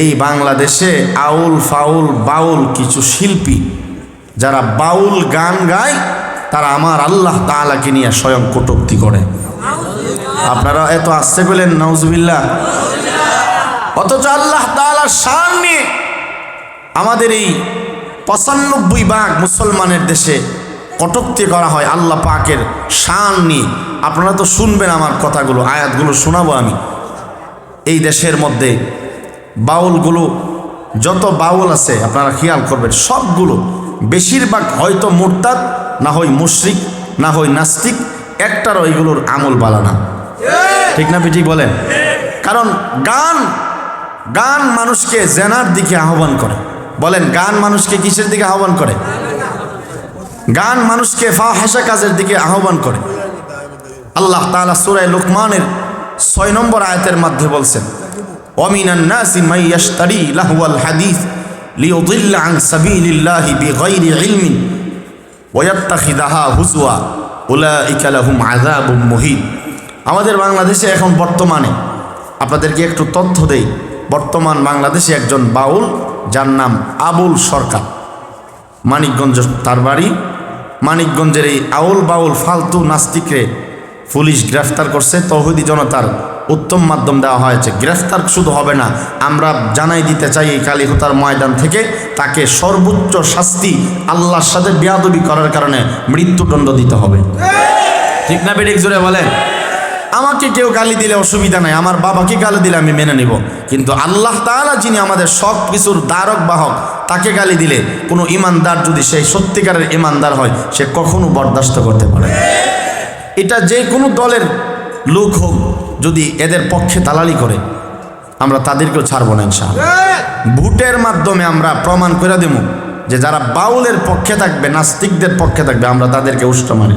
এই বাংলাদেশে আউল ফাউল বাউল কিছু শিল্পী, যারা বাউল গান গায়, তারা আমার আল্লাহ তাআলাকে নিয়ে স্বয়ং কটূক্তি করে। আপনারা এত আসতে পেলেন নওজুবিল্লাহ অথচ আল্লাহ তাআলার শান নিয়ে আমাদের এই পঁচানব্বই বাঘ মুসলমানের দেশে কটুক্তি করা হয় আল্লাহ পাকের শান নিয়ে। আপনারা তো শুনবেন আমার কথাগুলো, আয়াতগুলো শোনাবো আমি। এই দেশের মধ্যে বাউলগুলো, যত বাউল আছে আপনারা খেয়াল করবেন, সবগুলো বেশিরভাগ হয়তো মোরতাদ, না হয় মুশরিক, না হয় নাস্তিক একটারও এইগুলোর আমল বালানা ঠিক না ঠিক বলেন? কারণ গান গান মানুষকে জেনার দিকে আহ্বান করে। বলেন, গান মানুষকে কিসের দিকে আহ্বান করে? গান মানুষকে ফাহাসা কাজের দিকে আহ্বান করে। আল্লাহ তাআলা সূরা লুকমানের ছয় নম্বর আয়াতের মাধ্যমে বলছেন ওমিনান নাসি মাই ইয়াশতারি লাহওয়াল হাদিস লিয়ুদিল্লা আন সাবিলিল্লাহি বিগাইরি ইলমিন ওয়াত্তাখিদাহা হুজওয়া, উলাইকা লাহুম আযাবুম মুহিন। আমাদের বাংলাদেশে এখন বর্তমানে, আপনাদেরকে একটু তথ্য দেই, বর্তমান বাংলাদেশে একজন বাউল, যার নাম আবুল সরকার। মানিকগঞ্জ তার বাড়ি, মানিকগঞ্জের এই আউল বাউল ফালতু নাস্তিকরে পুলিশ গ্রেফতার করছে তৌহিদি জনতার উত্তম মাধ্যম দেওয়া হয়েছে। গ্রেফতার শুধু হবে না, আমরা জানাই দিতে চাই এই কালীহতার ময়দান থেকে, তাকে সর্বোচ্চ শাস্তি আল্লাহর সাথে বেয়াদবি করার কারণে মৃত্যুদণ্ড দিতে হবে। ঠিক না বেডিক জোরে বলেন? আমাকে কেউ গালি দিলে অসুবিধা নাই, আমার বাবাকে গালি দিলে আমি মেনে নিব। কিন্তু আল্লাহ তাআলা যিনি আমাদের সব কিছুর দ্বারক বাহক, তাকে গালি দিলে কোনো ইমানদার যদি সেই সত্যিকারের ইমানদার হয়, সে কখনো বরদাস্ত করতে পারে এটা যে কোনো দলের লোক হোক যদি এদের পক্ষে দালালি করে, আমরা তাদেরকেও ছাড়বো না ইনশা ভোটের মাধ্যমে আমরা প্রমাণ করে দেব যে যারা বাউলের পক্ষে থাকবে, নাস্তিকদের পক্ষে থাকবে, আমরা তাদেরকে উষ্ট মারি